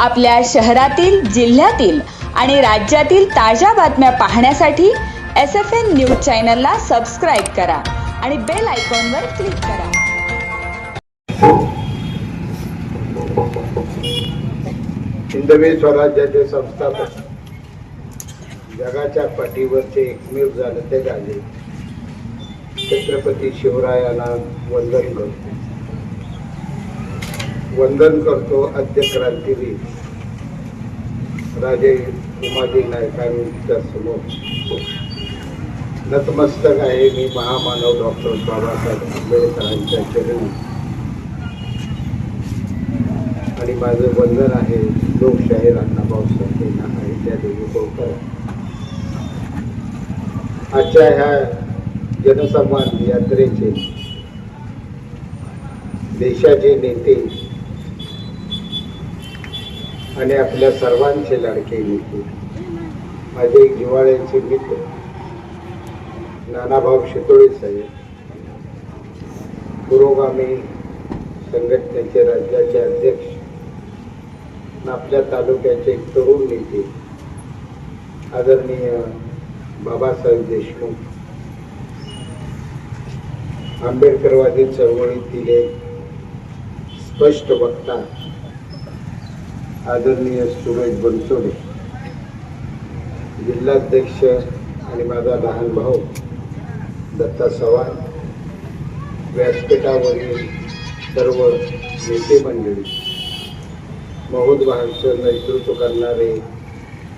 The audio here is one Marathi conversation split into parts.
आपल्या शहरातील जिल्ह्यातील आणि राज्यातील ताज्या बातम्या पाहण्यासाठी एस एफ एन न्यूज चॅनलला सबस्क्राईब करा आणि बेल आयकॉनवर क्लिक करा. हिंदवी स्वराज्याचे संस्थापक. जगाच्या पाठीवरचे एकमेव झालं ते झाले छत्रपती शिवरायाला वंदन करतो. वंदन करतो आद्य क्रांतीवीर राजे उमाजी नायकांच्या समोर. नतमस्तक आहे मी महामानव डॉक्टर बाबासाहेब आंबेडकरांच्या चरणी. आणि माझं वंदन आहे लोकशाहीर अण्णाभाऊ साठेंना आहे त्या देवी गोकर. आजच्या ह्या जनसंवाद यात्रेचे देशाचे नेते आणि आपल्या सर्वांचे लाडके नेते माझे एक जिव्हाळ्याचे मित्र. नानाभाऊ शितोळे साहेब. पुरोगामी संघटनेचे राज्याचे अध्यक्ष. आपल्या तालुक्याचे एक तरुण नेते. आदरणीय बाबासाहेब देशमुख. आंबेडकरवादी चळवळीतील स्पष्ट वक्ता. आदरणीय सुमेश बनसोडे जिल्हाध्यक्ष आणि माझा लहान भाऊ दत्ता चव्हाण व्यासपीठावरील सर्व नेते मंडळी महोदवांचं नेतृत्व करणारे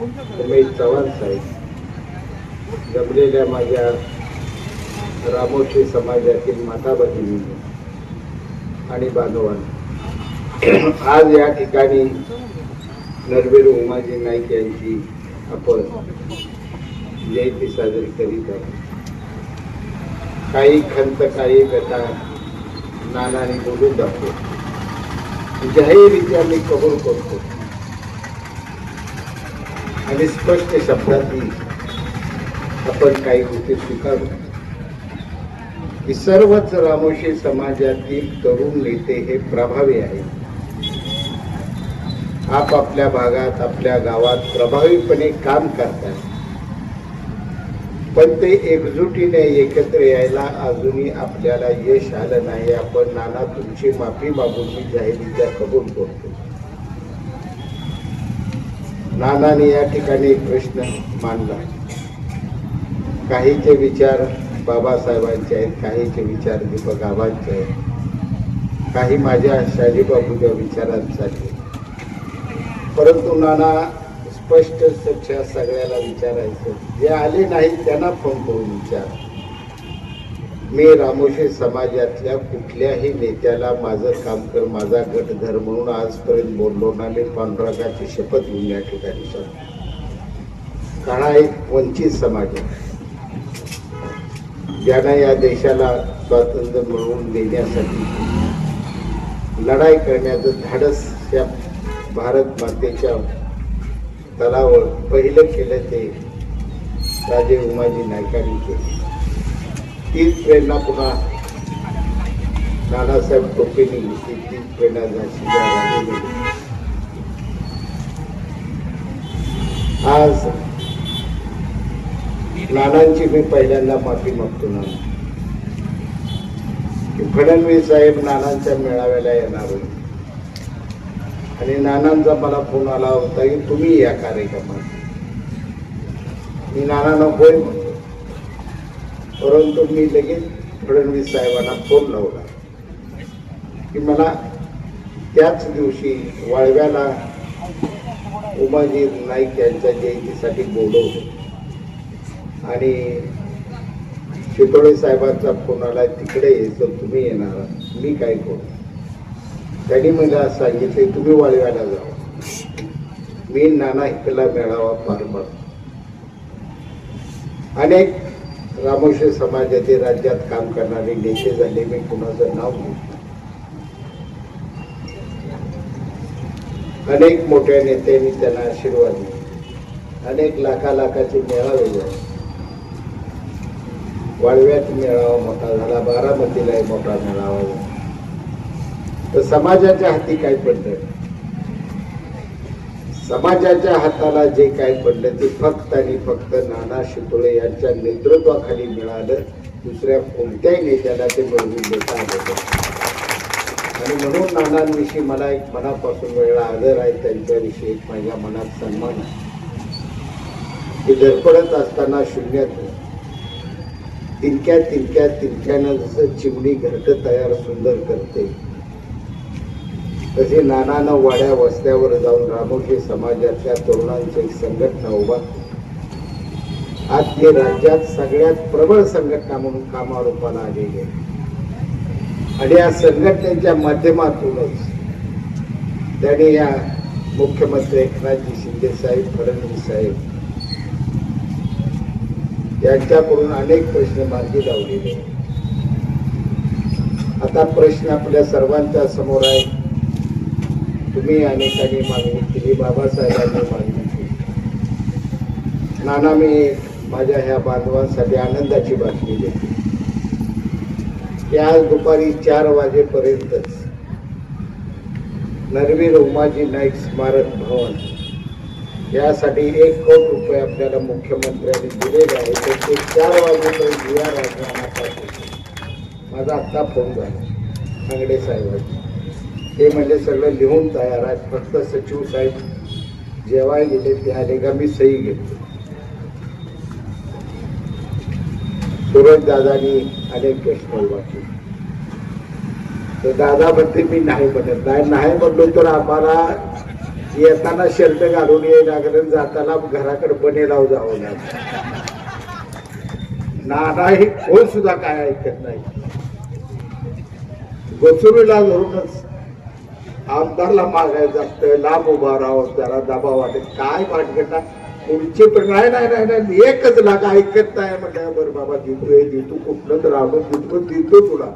उमेश चव्हाण साहेब जमलेल्या माझ्या रामोशी समाजातील माता भगिनी आणि बांधवांना आज या ठिकाणी नरवीर उमाजी नाईक यांची आपण जयंती साजरी करीत आहोत. काही खंत काही गटा नानाने बोलून दाखवतो. जाहीररित्या मी कबूल करतो. आणि स्पष्ट शब्दातही आपण काही गोष्टी स्वीकारू. की सर्वच रामोशी समाजातील तरुण नेते हे प्रभावी आहेत. आपापल्या भागात आपल्या गावात प्रभावीपणे काम करतात. पण ते एकजुटीने एकत्र यायला अजूनही आपल्याला यश आलं नाही. आपण नाना तुमची माफी मागून मी जाहीररित्या कबूल करतो. नानाने या ठिकाणी प्रश्न मांडला. काहीचे विचार बाबासाहेबांचे आहेत काहीचे विचार दीपक आबांचे आहेत. काही माझ्या शाजीबाबूच्या विचारांसाठी. परंतु नाना स्पष्ट स्वच्छ सगळ्याला विचारायचं. जे आले नाही त्यांना फोन करून विचार. मी रामोशी समाजातल्या कुठल्याही नेत्याला माझं काम कर माझा गट धर म्हणून आजपर्यंत बोललो ना मी पांडुरंगाची शपथ घेऊन या ठिकाणी सांगतो काळा एक वंचित समाज आहे. ज्यांना या देशाला स्वातंत्र्य मिळवून देण्यासाठी लढाई करण्याचं धाडस या भारत मातेच्या तलावर पहिलं केलं ते राजे उमाजी नायकांनी केले. तीच प्रेरणा पुन्हा नानासाहेब टोपेनी घेतली. तीच प्रेरणा झाशीच्या आज नानांची मी पहिल्यांदा माफी मागतो ना फडणवीस साहेब नानांच्या मेळाव्याला येणार होते. आणि नानांचा मला फोन आला होता की तुम्ही या कार्यक्रमात. मी नाना नकोय म्हणतो परंतु मी लगेच फडणवीस साहेबांना फोन लावला की मला त्याच दिवशी वाळव्याला उमाजी नाईक यांच्या जयंतीसाठी बोलवलं आणि शितोळे साहेबांचा फोन आला तिकडे येतो तुम्ही येणार मी काय करू? त्यांनी मला सांगितले तुम्ही वाळव्याला जावा मी नाना हिकला मेळावा पार पाडतो. अनेक रामोशी समाजाचे राज्यात काम करणारे नेते झाले मी कुणाचं नाव घेत अनेक मोठ्या नेत्यांनी त्यांना आशीर्वाद दिले. अनेक लाखा लाखाचे मेळावे झाले वाळव्यात मेळावा मोठा झाला बारामतीलाही मोठा मेळावा झाला. तर समाजाच्या हाती काय पडलं समाजाच्या हाताला जे काय पडलं ते फक्त आणि फक्त नाना शितोळे यांच्या नेतृत्वाखाली मिळालं. दुसऱ्या कोणत्याही नेत्याला ते मिळवून देता आलं आणि म्हणून नानांविषयी मला एक मनापासून वेगळा आदर आहे त्यांच्याविषयी एक माझ्या मनात सन्मान आहे. ते धडपडत असताना शून्यात तिनक्या तिनक्या तिनक्यानं जसं चिमणी घरटं तयार सुंदर करते तसे नानानं वाड्या वस्त्यावर जाऊन रामोशी समाजातल्या तरुणांची एक संघटना उभा आज ते राज्यात सगळ्यात प्रबळ संघटना म्हणून कामारूपाला आलेली आहे. आणि या संघटनेच्या माध्यमातूनच त्याने या मुख्यमंत्री एकनाथजी शिंदे साहेब फडणवीस साहेब यांच्याकडून अनेक प्रश्न मार्गी लावलेले आता प्रश्न आपल्या सर्वांच्या समोर आहे तुम्ही अनेकांनी मागणी केली बाबासाहेबांनी मागणी केली. नाना मी माझ्या ह्या बांधवांसाठी आनंदाची बातमी देते. की आज दुपारी चार वाजेपर्यंतच नरवीर उमाजी नाईक स्मारक भवन यासाठी एक कोट रुपये आपल्याला मुख्यमंत्र्यांनी दिलेले आहे. तर ते चार वाजेपर्यंत या राजनामा माझा आत्ता फोन झाला. सांगडे साहेबांनी ते म्हणजे सगळं लिहून तयार आहे फक्त सचिव साहेब जेव्हा गेले ते आले का मी सही घेतो. सुरज दादानी अनेक प्रश्न उभा केले तर दादा म्हणते मी नाही म्हणत. नाही नाही म्हणलो तर आम्हाला येताना शर्ट घालून ये लागलं जाताना घराकडे बने लाव जावं लागेल. नाना हे कोण सुद्धा काय ऐकत नाही. गोचुरीला धरूनच आमदारला मागायचं असतं लांब उभा राहावं त्याला दबाव वाटेल काय वाटत पुढचे पण नाही नाही नाही एकच लागा ऐकत नाही. म्हटलं बरं बाबा देतोय देतो. कुठलं तर आणून देतो देतो तुला?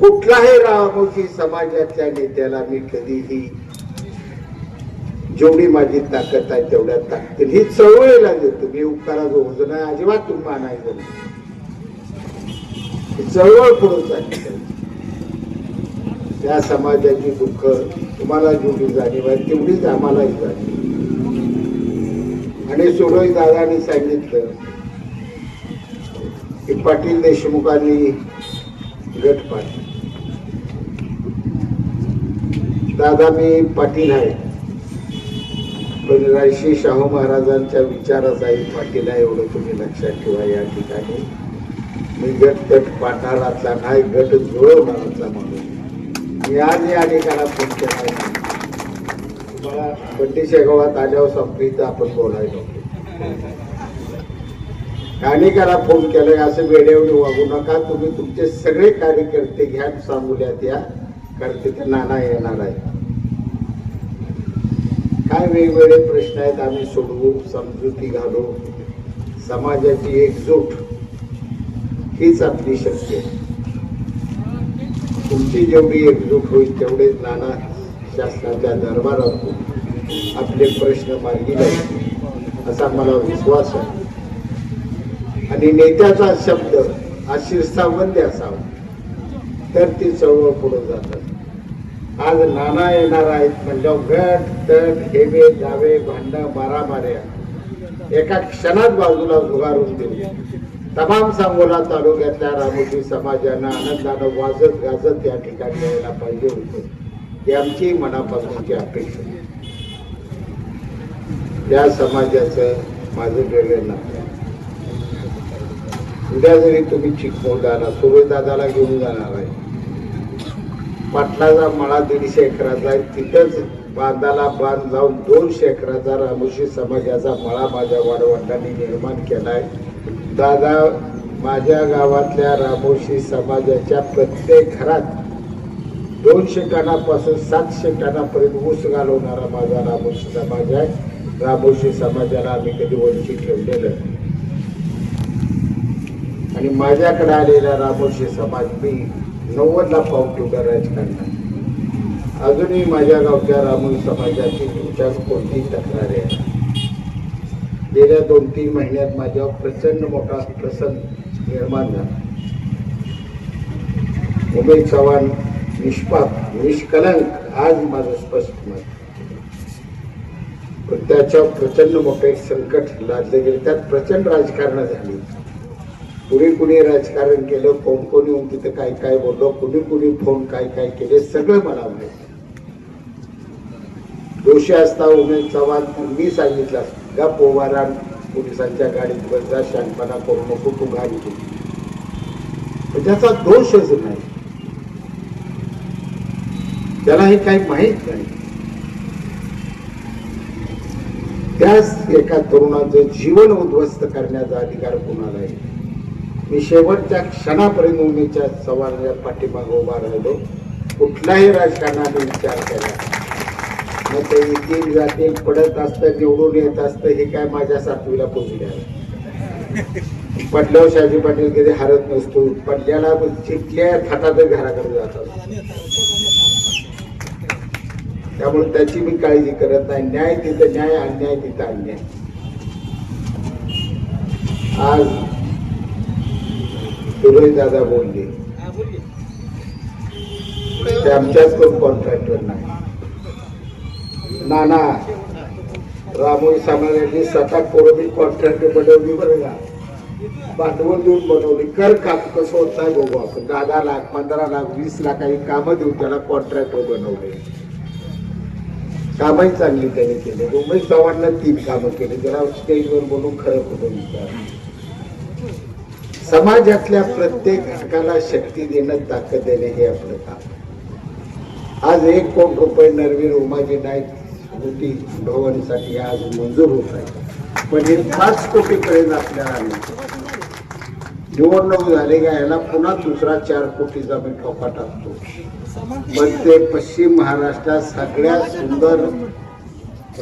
कुठलाही रामोशी समाजातल्या नेत्याला मी कधीही जेवढी माझी ताकद आहे तेवढ्या ताकद ही चळवळीला देतो. मी उपकाराचं होत नाही अजिबात तुम्ही मानायचं नाही चळवळ पुढे चालली त्या समाजाची दुःख तुम्हाला जेवढी जाणीव आहे तेवढीच आम्हालाही जाणीव. आणि सुरोई दादानी सांगितलं की पाटील देशमुखांनी गट पाडला दादा मी पाटील आहे. पण रायशी शाहू महाराजांच्या विचाराचा एक पाटील आहे एवढं तुम्ही लक्षात ठेवा या ठिकाणी. मी गट गट पाठारातला नाही गट जुळवणारातला म्हणून मी आज या फोन केला आहे. तुम्हाला शेगावात आल्यावर संपली आपण बोलायला अनेकाला फोन केलाय असं वेळेवर वागू नका. तुम्ही तुमचे सगळे कार्यकर्ते घ्या सांगुल्यात या कारण तिथे नाना येणार आहे काय वेगवेगळे प्रश्न आहेत आम्ही सोडवू समजुती घालू. समाजाची एकजूट हीच आपली शक्ती आहे. तुमची जेवढी एकजूट होईल तेवढेच नाना शासनाच्या दरबारात आपले प्रश्न मार्गी जाईल असा मला विश्वास आहे. आणि नेत्याचा शब्द हा शिरसावंत असावा तर ती चळवळ पुढे जातात. आज नाना येणार आहेत म्हणजे गट तट हेवे जावे भांड मारामाऱ्या. एका क्षणात बाजूला झुगारून दिली तमाम सांगोला तालुक्यातल्या रामोजी समाजानं आनंदानं वाजत गाजत या ठिकाणी यायला पाहिजे होतं ही आमची मनापासूनची अपेक्षा आहे. त्या समाजाचं माझं वेगळं नातं आहे. उद्या जरी तुम्ही चिकमोडाला दादाला घेऊन जाणार आहे पाटलाचा मळा दीडशे एकराचा आहे तिथंच बांधाला बांध लावून दोनशे एकराचा रामोशी समाजाचा मळा माझ्या वाडवंडांनी निर्माण केला आहे दादा माझ्या गावातल्या रामोशी समाजाच्या प्रत्येक घरात दोनशे टनापासून सातशे टनापर्यंत ऊस घालवणारा माझा रामोशी समाज आहे. रामोशी समाजाला आम्ही कधी वंचित ठेवलेलं आणि माझ्याकडे आलेला रामोशी समाज मी नव्वदला पाऊल ठेवला राजकारणात अजूनही माझ्या गावच्या रामोशी समाजाची तुमच्याच कोणतीही तक्रार आहे. गेल्या दोन तीन महिन्यात माझ्यावर प्रचंड मोठा प्रसंग निर्माण झाला. उमेश चव्हाण निष्पाप निष्कलंक आज माझं स्पष्ट मत. पण त्याच्या प्रचंड मोठं एक संकट लादलं गेलं. त्यात प्रचंड राजकारण झाली. कुणी कुणी राजकारण केलं कोण कोणी येऊन तिथं काय काय बोललो कुणी कुणी फोन काय काय केले सगळं मला माहिती. दोषी असता उमेश चव्हाण मी सांगितलं असतं, गा पोवारा पोलिसांच्या गाडीत बस जा शांतपणा करू नको तू गाडी त्याचा दोषच नाही त्याला हे काही माहीत नाही त्याच एका तरुणाचं जीवन उद्ध्वस्त करण्याचा अधिकार कोणाला आहे मी शेवटच्या क्षणापर्यंत उमेदच्या चव्हाणाच्या पाठीमागे उभा राहिलो कुठलाही राजकारणाने विचार केला मग ते येतील जातील पडत असतं निवडून येत असतं हे काय माझ्या सातवीला आहे. पडल्यावर शाजी पाटील कधी हरत नसतो. पडल्याला चिकल्या थाटातच घराकडे जातात त्यामुळे त्याची मी काळजी करत नाही. न्याय तिथं न्याय अन्याय तिथं अन्याय. आज सुरय दादा बोलले. ते आमच्याच कोण कॉन्ट्रॅक्टर नाही. नाना रामोई यांनी स्वतः कोरोबी कॉन्ट्रॅक्टर बनवली बरं का? भांडवल देऊन बनवली. कर काम कसं होत नाही बघू आपण दहा लाख पंधरा लाख वीस लाख काही कामं देऊन त्याला कॉन्ट्रॅक्टर बनवले. कामही चांगली त्याने केले. मुंबई चव्हाणला तीन कामं केली. जरा स्टेजवर बोलून खरं खोटं विचार. समाजातल्या प्रत्येक घटकाला शक्ती देणं ताकद देणे हे आपलं काम. आज एक कोटी रुपये नरवीर उमाजी नाईक स्मृती भवनसाठी आज मंजूर होत आहे. पण हे पाच कोटीपर्यंत आपल्याला निवडणूक झाली का याला पुन्हा दुसरा चार कोटीचा मी ठोका टाकतो. पण ते पश्चिम महाराष्ट्रात सगळ्यात सुंदर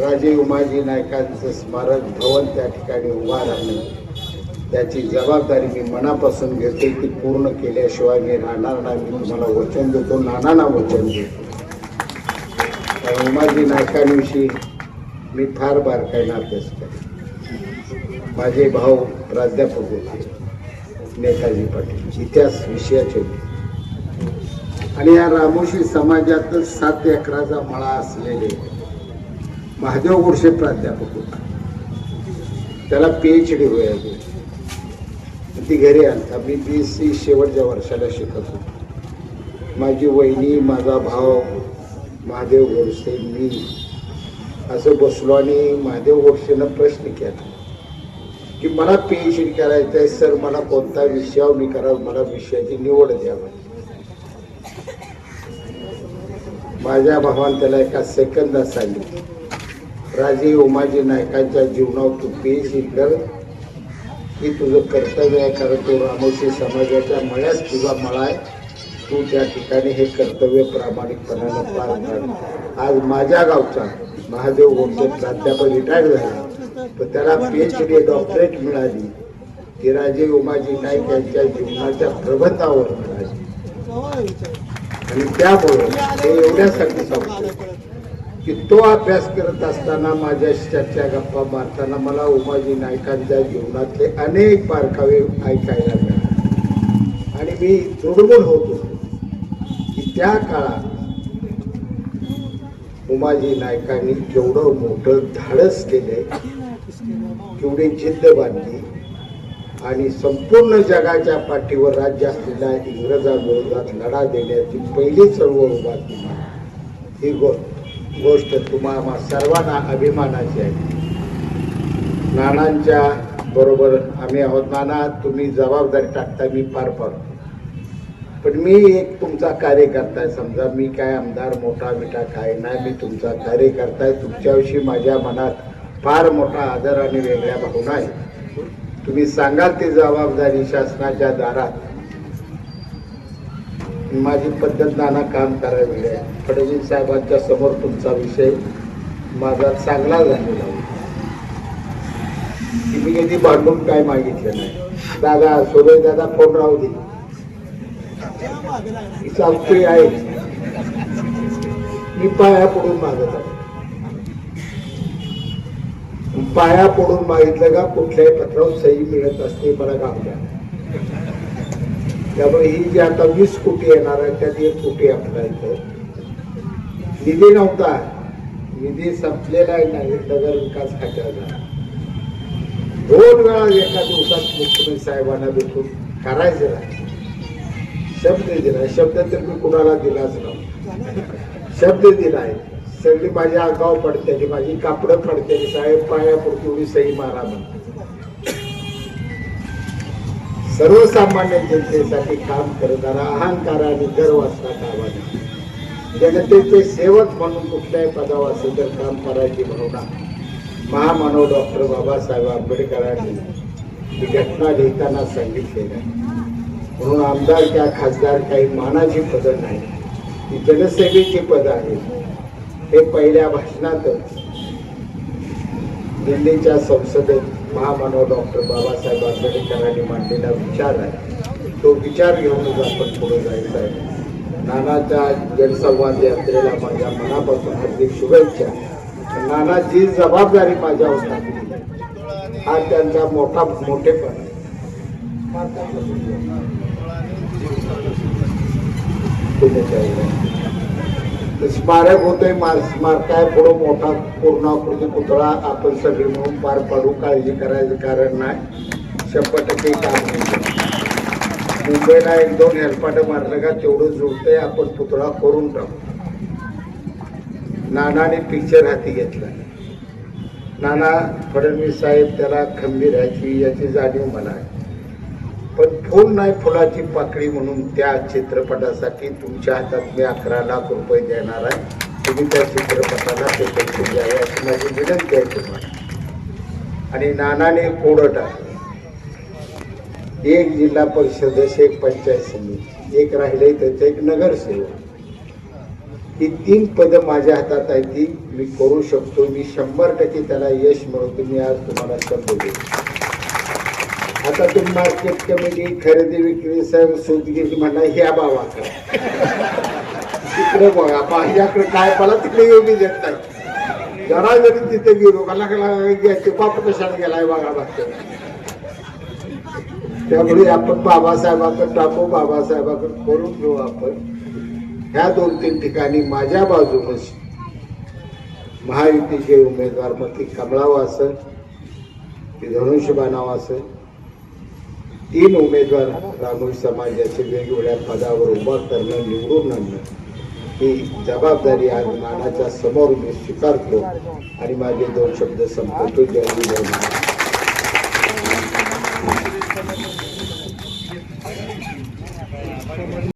राजे उमाजी नायकांचं स्मारक भवन त्या ठिकाणी उभा राहणं त्याची जबाबदारी मी मनापासून घेते ती पूर्ण केल्याशिवाय मी राहणार नाही. मी तुम्हाला वचन देतो नानांना वचन देतो. संभाजी नायकांविषयी मी फार बारकाईनं अभ्यास केला. माझे भाऊ प्राध्यापक होते नेताजी पाटील इतिहास विषयाचे होते. आणि या रामोशी समाजात सात एकराचा मळा असलेले महादेव गोडसे प्राध्यापक होता. त्याला पी एच डी होईल. ती घरी आणता मी बी एस सी शेवटच्या वर्षाला शिकत होतो. माझी वहिनी माझा भाव महादेव गोडसे मी असं बसलो आणि महादेव गोडसेनं प्रश्न केला की मला पीएच डी करायचं आहे सर मला कोणता विषयावर मी करावं मला विषयाची निवड द्यावी माझ्या भावान त्याला एका सेकंदात सांगितलं राजे उमाजी नायकांच्या जीवनावर तू पीएच डी कर ही तुझं कर्तव्य आहे कारण तू रामोशी समाजाच्या मळ्यात तुझा मळा आहे तू त्या ठिकाणी हे कर्तव्य प्रामाणिकपणानं पार पाड आज माझ्या गावचा महादेव गोमटे प्राध्यापक रिटायर्ड झाला. पण त्याला पीएच डी डॉक्टरेट मिळाली. ती राजे उमाजी नाईक यांच्या जीवनाच्या प्रबंधावर मिळाली. आणि त्यामुळे हे एवढ्यासाठी सांगतो की तो अभ्यास करत असताना माझ्याशी चर्चा गप्पा मारताना मला उमाजी नायकांच्या जीवनातले अनेक बारकावे ऐकायला मिळाले. आणि मी दुर्गुण होतो. त्या काळात उमाजी नायकांनी केवढं मोठं धाडस केले केवढी जिद्द बांधली आणि संपूर्ण जगाच्या पाठीवर राज्य असलेल्या इंग्रजांविरोधात लढा देण्याची पहिली चळवळ उभा ही गो गोष्ट तुम्हाला सर्वांना अभिमानाची आहे. नानांच्या बरोबर आम्ही आहोत. नाना तुम्ही जबाबदारी टाकता मी पार पाडतो. पण मी एक तुमचा कार्यकर्ता आहे. समजा मी काय आमदार मोठा मिठा काय नाही मी तुमचा कार्यकर्ता आहे. तुमच्याविषयी माझ्या मनात फार मोठा आदर आणि वेगळ्या भावना आहे तुम्ही सांगाल ती जबाबदारी शासनाच्या दारात. माझी पद्धत नाना काम करावी आहे. फडणवीस साहेबांच्या समोर तुमचा विषय माझा चांगला झालेला की मी कधी भांडून काय मागितलं नाही. दादा सोबत दादा फोन राहू दे. ही चालतोय आहे. मी पाया पडून मागत आहे. पाया पडून मागितलं का कुठल्याही पत्रावर सही मिळत असते मला गाव द्या. त्यामुळे ही जी आता वीस कोटी येणार आहे त्यात एक कोटी आपल्या इथं. निधी नव्हता. निधी संपलेला आहे नाही नगर विकास खात्याचा दोन वेळा एका दिवसात मुख्यमंत्री साहेबांना भेटून करायचं नाही. शब्द दिला शब्द तर मी कुणाला दिलाच नव्हता शब्द दिलाय. सगळी माझी आगाव पडते माझी कापडं पडते. साहेब पायापुरती उडी सही मारा सर्वसामान्य जनतेसाठी काम करणारा अहंकार आणि गर्व असता आवाज जनतेचे सेवक म्हणून कुठल्याही पदावर असेल तर काम करायची भावना. महामानव डॉक्टर बाबासाहेब आंबेडकरांनी ही घटना लिहिताना सांगितलेली आहे. म्हणून आमदार किंवा खासदार काही मानाची पदं नाही. ही जनसेवेची पदं आहेत. हे पहिल्या भाषणातच दिल्लीच्या संसदेत महामानव डॉक्टर बाबासाहेब आंबेडकरांनी मांडलेला विचार आहे. तो विचार घेऊनच आपण पुढे जायचं आहे. नानाच्या जनसंवाद यात्रेला माझ्या मनापासून हार्दिक शुभेच्छा. नाना जी जबाबदारी माझ्यावर होता हा त्यांचा मोठा मोठेपण आहे. स्मारक होतोय मार आहे. पुढं मोठा पूर्णाकृती पुतळा आपण सगळे म्हणून पार पाडू. काळजी करायचं कारण नाही. शंभर टक्के काम मुंबईला एक दोन हेलपाटं मारलं का तेवढं जुळतंय. आपण पुतळा करून टाकू. नानाने पिक्चर हाती घेतला नाना फडणवीस साहेब त्याला खंबीर ह्याची याची जाणीव मला आहे. पण फुल नाही फुलाची पाकळी म्हणून त्या चित्रपटासाठी तुमच्या हातात मी अकरा लाख रुपये देणार आहे. तुम्ही त्या चित्रपटाला ते पैसे द्यावे अशी माझी विनंती आहे तुम्हाला. आणि नानाने कोडट आहे. एक जिल्हा परिषद एक पंचायत समिती एक राहिले त्याचं एक नगरसेवक. ही तीन पदं माझ्या हातात आहे ती मी करू शकतो. मी शंभर टक्के त्याला यश मिळवतो. मी आज तुम्हाला शब्द देतो. आता तुम्ही मार्केट कमिटी खरेदी विक्री सर सूतगिरी म्हणा ह्या बाबा तिकडे बघा पाहिजे काय पाला तिकडे येऊ मी देत नाही जरा जरी तिथे गेलो मला घ्यायचे बाप कशाला गेलाय बघा मागच्या त्यामुळे आपण बाबासाहेबाकडे टाकू बाबासाहेबाकडे करून घेऊ आपण. ह्या दोन तीन ठिकाणी माझ्या बाजूनच महायुतीचे उमेदवार मग ती कमळाव असेल ती धनुष्यबाणाव असेल तीन उमेदवार ब्राह्मण समाजाचे वेगवेगळ्या पदावर उभा करणं निवडून आणणं ही जबाबदारी आज नानाच्या समोर मी स्वीकारतो. आणि माझे दोन शब्द संपवतो. जय